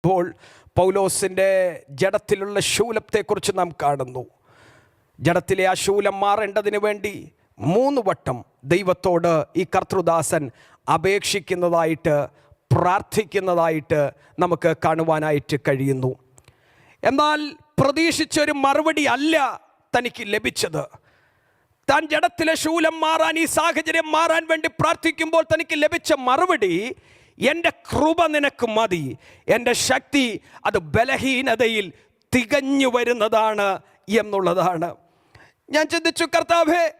ഇപ്പോൾ പൗലോസിന്റെ ജഡത്തിലുള്ള ശൂലത്തെക്കുറിച്ച് നാം കാണുന്നു. ജഡത്തിലെ ആ ശൂലം മാറേണ്ടതിന് വേണ്ടി മൂന്ന് വട്ടം ദൈവത്തോട് ഈ കർത്തൃദാസൻ അപേക്ഷിക്കുന്നതായിട്ട് പ്രാർത്ഥിക്കുന്നതായിട്ട് നമുക്ക് കാണുവാനായിട്ട് കഴിയുന്നു. എന്നാൽ പ്രതീക്ഷിച്ചൊരു മറുപടി അല്ല തനിക്ക് ലഭിച്ചത്. താൻ ജഡത്തിലെ ശൂലം മാറാൻ ഈ സാഹചര്യം മാറാൻ വേണ്ടി പ്രാർത്ഥിക്കുമ്പോൾ തനിക്ക് ലഭിച്ച മറുപടി എന്റെ കൃപ നിനക്ക് മതി. എന്റെ ശക്തി അത് ബലഹീനതയിൽ തികഞ്ഞു വരുന്നതാണ് എന്നുള്ളതാണ്. ഞാൻ ചിന്തിച്ചു കർത്താവേ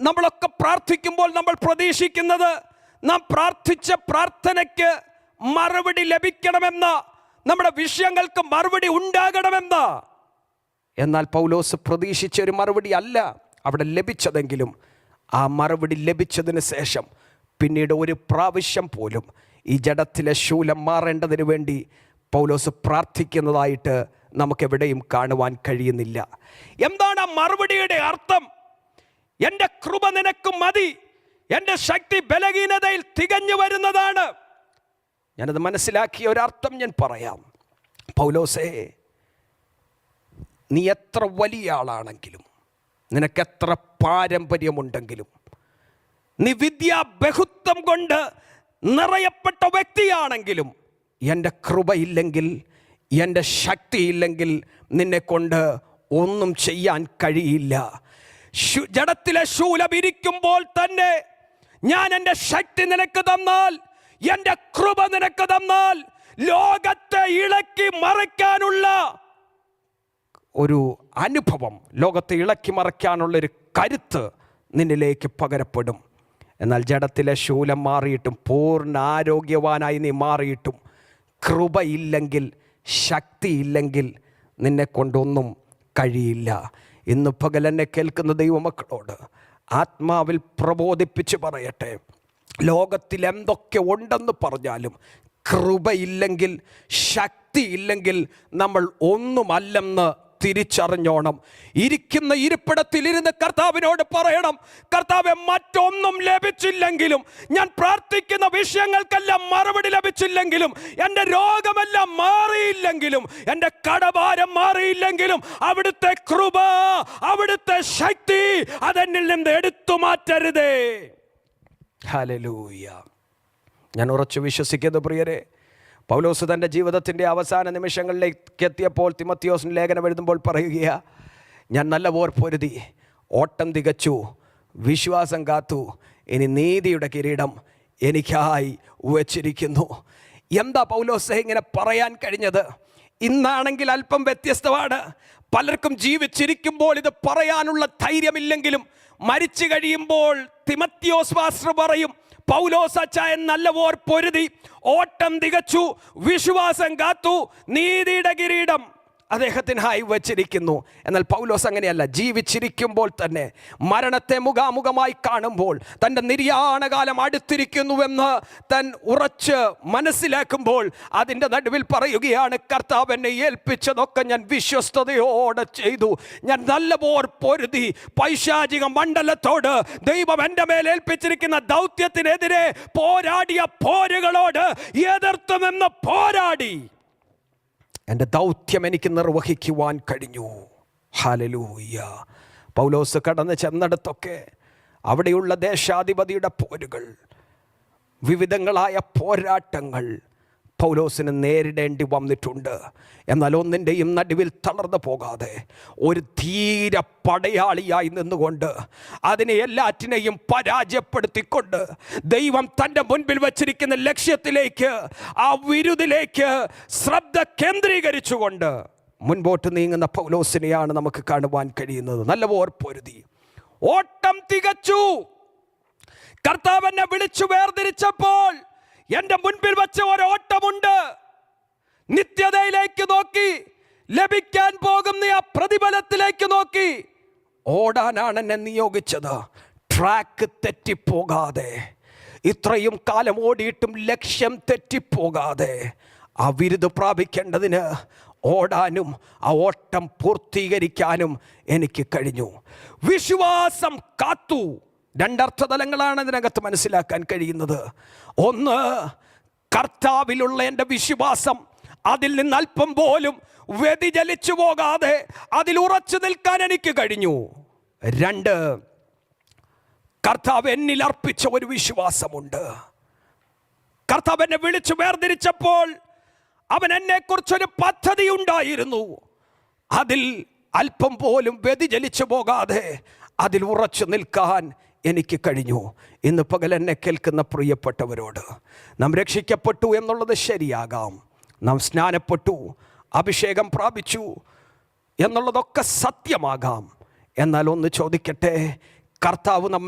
നമ്മളൊക്കെ പ്രാർത്ഥിക്കുമ്പോൾ നമ്മൾ പ്രതീക്ഷിക്കുന്നത് നാം പ്രാർത്ഥിച്ച പ്രാർത്ഥനയ്ക്ക് മറുപടി ലഭിക്കണമെന്ന നമ്മുടെ വിഷയങ്ങൾക്ക് മറുപടി ഉണ്ടാകണമെന്ന. എന്നാൽ പൗലോസ് പ്രതീക്ഷിച്ച ഒരു മറുപടി അല്ല അവിടെ ലഭിച്ചതെങ്കിലും ആ മറുപടി ലഭിച്ചതിന് ശേഷം പിന്നീട് ഒരു പ്രാവശ്യം പോലും ഈ ജഡത്തിലെ ശൂലം മാറേണ്ടതിന് വേണ്ടി പൗലോസ് പ്രാർത്ഥിക്കുന്നതായിട്ട് നമുക്കെവിടെയും കാണുവാൻ കഴിയുന്നില്ല. എന്താണ് ആ മറുപടിയുടെ അർത്ഥം? എന്റെ കൃപ നിനക്ക് മതി. എന്റെ ശക്തി ബലഹീനതയിൽ തികഞ്ഞു വരുന്നതാണ്. ഞാനത് മനസ്സിലാക്കിയ ഒരർത്ഥം ഞാൻ പറയാം. പൗലോസേ നീ എത്ര വലിയ ആളാണെങ്കിലും നിനക്കെത്ര പാരമ്പര്യമുണ്ടെങ്കിലും നീ വിദ്യാ ബഹുത്വം കൊണ്ട് നിറയപ്പെട്ട വ്യക്തിയാണെങ്കിലും എന്റെ കൃപയില്ലെങ്കിൽ എന്റെ ശക്തിയില്ലെങ്കിൽ നിന്നെ കൊണ്ട് ഒന്നും ചെയ്യാൻ കഴിയില്ല. ജഡത്തിലെ ശൂലം ഇരിക്കുമ്പോൾ തന്നെ ഞാൻ എന്റെ ശക്തി നിനക്ക് തന്നാൽ എന്റെ കൃപ നിനക്ക് തന്നാൽ ലോകത്തെ ഇളക്കി മറിക്കാനുള്ള ഒരു അനുഭവം ലോകത്തെ ഇളക്കി മറിക്കാനുള്ളൊരു കരുത്ത് നിന്നിലേക്ക് പകരപ്പെടും. എന്നാൽ ജഡത്തിലെ ശൂലം മാറിയിട്ടും പൂർണ ആരോഗ്യവാനായി നീ മാറിയിട്ടും കൃപയില്ലെങ്കിൽ ശക്തിയില്ലെങ്കിൽ നിന്നെ കൊണ്ടൊന്നും കഴിയില്ല. ഇന്ന് പകൽ എന്നെ കേൾക്കുന്ന ദൈവമക്കളോട് ആത്മാവിൽ പ്രബോധിപ്പിച്ച് പറയട്ടെ. ലോകത്തിൽ എന്തൊക്കെ ഉണ്ടെന്ന് പറഞ്ഞാലും കൃപയില്ലെങ്കിൽ ശക്തിയില്ലെങ്കിൽ നമ്മൾ ഒന്നുമല്ലെന്ന് തിരിച്ചറിഞ്ഞോണം. ഇരിക്കുന്ന ഇരിപ്പിടത്തിൽ ഇരുന്ന് കർത്താവിനോട് പറയണം കർത്താവെ മറ്റൊന്നും ലഭിച്ചില്ലെങ്കിലും ഞാൻ പ്രാർത്ഥിക്കുന്ന വിഷയങ്ങൾക്കെല്ലാം മറുപടി ലഭിച്ചില്ലെങ്കിലും എന്റെ രോഗമെല്ലാം മാറിയില്ലെങ്കിലും എന്റെ കടഭാരം മാറിയില്ലെങ്കിലും അവിടുത്തെ കൃപ അവിടുത്തെ ശക്തി അതെന്നിൽ നിന്ന് എടുത്തു മാറ്റരുതേ. ഹലലൂയ ഞാൻ ഉറച്ചു വിശ്വസിക്കുന്നത് പ്രിയരെ. പൗലോസ് തന്റെ ജീവിതത്തിന്റെ അവസാന നിമിഷങ്ങളിലേക്ക് എത്തിയപ്പോൾ തിമത്തിയോസിന് ലേഖനം എഴുതുമ്പോൾ പറയുക ഞാൻ നല്ല പോർ പൊരുതി ഓട്ടം തികച്ചു വിശ്വാസം കാത്തു ഇനി നീതിയുടെ കിരീടം എനിക്കായി വച്ചിരിക്കുന്നു. എന്താ പൗലോസ് ഇങ്ങനെ പറയാൻ കഴിഞ്ഞത്? ഇന്നാണെങ്കിൽ അല്പം വ്യത്യസ്തമാണ്. പലർക്കും ജീവിച്ചിരിക്കുമ്പോൾ ഇത് പറയാനുള്ള ധൈര്യമില്ലെങ്കിലും മരിച്ചു കഴിയുമ്പോൾ തിമത്യോസ് പാസ്റ്റർ പറയും പൗലോസ് അച്ചായൻ നല്ലവോർ പൊരുതി ഓട്ടം തികച്ചു വിശ്വാസം കാത്തു നീതിയുടെ കിരീടം. അദ്ദേഹത്തിനായി വച്ചിരിക്കുന്നു. എന്നാൽ പൗലോസ് അങ്ങനെയല്ല. ജീവിച്ചിരിക്കുമ്പോൾ തന്നെ മരണത്തെ മുഖാമുഖമായി കാണുമ്പോൾ തന്റെ നിര്യാണകാലം അടുത്തിരിക്കുന്നുവെന്ന് തൻ ഉറച്ച് മനസ്സിലാക്കുമ്പോൾ അതിന്റെ നടുവിൽ പറയുകയാണ് കർത്താവ് എന്നെ ഏൽപ്പിച്ചതൊക്കെ ഞാൻ വിശ്വസ്തയോടെ ചെയ്തു. ഞാൻ നല്ല പോർ പൊരുതി പൈശാചിക മണ്ഡലത്തോട് ദൈവം എന്റെ മേൽ ഏൽപ്പിച്ചിരിക്കുന്ന ദൗത്യത്തിനെതിരെ പോരാടിയ പോരുകളോട് എതിർത്തുമെന്ന് പോരാടി. എന്റെ ദൗത്യം എനിക്ക് നിർവഹിക്കുവാൻ കഴിഞ്ഞു. ഹാലലൂയ പൗലോസ് കടന്ന് ചെന്നിടത്തൊക്കെ അവിടെയുള്ള ദേശാധിപതിയുടെ പോരുകൾ വിവിധങ്ങളായ പോരാട്ടങ്ങൾ പൗലോസിന് നേരിടേണ്ടി വന്നിട്ടുണ്ട്. എന്നാൽ ഒന്നിന്റെയും നടുവിൽ തളർന്നു പോകാതെ ഒരു ധീര പടയാളിയായി നിന്നുകൊണ്ട് അതിനെ എല്ലാറ്റിനെയും പരാജയപ്പെടുത്തിക്കൊണ്ട് ദൈവം തന്റെ മുൻപിൽ വച്ചിരിക്കുന്ന ലക്ഷ്യത്തിലേക്ക് ആ വിരുദിലേക്ക് ശ്രദ്ധ കേന്ദ്രീകരിച്ചുകൊണ്ട് മുൻപോട്ട് നീങ്ങുന്ന പൗലോസിനെയാണ് നമുക്ക് കാണുവാൻ കഴിയുന്നത്. നല്ല ഓർപ്പൊരുതി ഓട്ടം തികച്ചു. കർത്താവ് എന്നെ വിളിച്ചു വേർതിരിച്ചപ്പോൾ എന്റെ മുൻപിൽ വെച്ച ഒരോട്ടമുണ്ട്. നിത്യതയിലേക്ക് നോക്കി ലഭിക്കാൻ പോകുന്ന ആ പ്രതിഫലത്തിലേക്ക് നോക്കി. ഓടാനാണ് എന്നെ നിയോഗിച്ചത്. ട്രാക്ക് തെറ്റിപ്പോകാതെ ഇത്രയും കാലം ഓടിയിട്ടും ലക്ഷ്യം തെറ്റിപ്പോകാതെ ആ വിരുദ് പ്രാപിക്കേണ്ടതിന് ഓടാനും ആ ഓട്ടം പൂർത്തീകരിക്കാനും എനിക്ക് കഴിഞ്ഞു. വിശ്വാസം കാത്തു. രണ്ടർത്ഥതലങ്ങളാണ് ഇതിനകത്ത് മനസ്സിലാക്കാൻ കഴിയുന്നത്. ഒന്ന് കർത്താവിലുള്ള എന്റെ വിശ്വാസം. അതിൽ നിന്ന് അല്പം പോലും വ്യതിചലിച്ചു പോകാതെ അതിൽ ഉറച്ചു നിൽക്കാൻ എനിക്ക് കഴിഞ്ഞു. രണ്ട് കർത്താവ് എന്നിൽ അർപ്പിച്ച ഒരു വിശ്വാസമുണ്ട്. കർത്താവ് എന്നെ വിളിച്ചു വേർതിരിച്ചപ്പോൾ അവൻ എന്നെക്കുറിച്ചൊരു പദ്ധതി ഉണ്ടായിരുന്നു. അതിൽ അല്പം പോലും വ്യതിചലിച്ചു പോകാതെ അതിൽ ഉറച്ചു നിൽക്കാൻ എനിക്ക് കഴിഞ്ഞു. ഇന്ന് പകൽ എന്നെ കേൾക്കുന്ന പ്രിയപ്പെട്ടവരോട് നാം രക്ഷിക്കപ്പെട്ടു എന്നുള്ളത് ശരിയാകാം. നാം സ്നാനപ്പെട്ടു അഭിഷേകം പ്രാപിച്ചു എന്നുള്ളതൊക്കെ സത്യമാകാം. എന്നാൽ ഒന്ന് ചോദിക്കട്ടെ കർത്താവ് നമ്മെ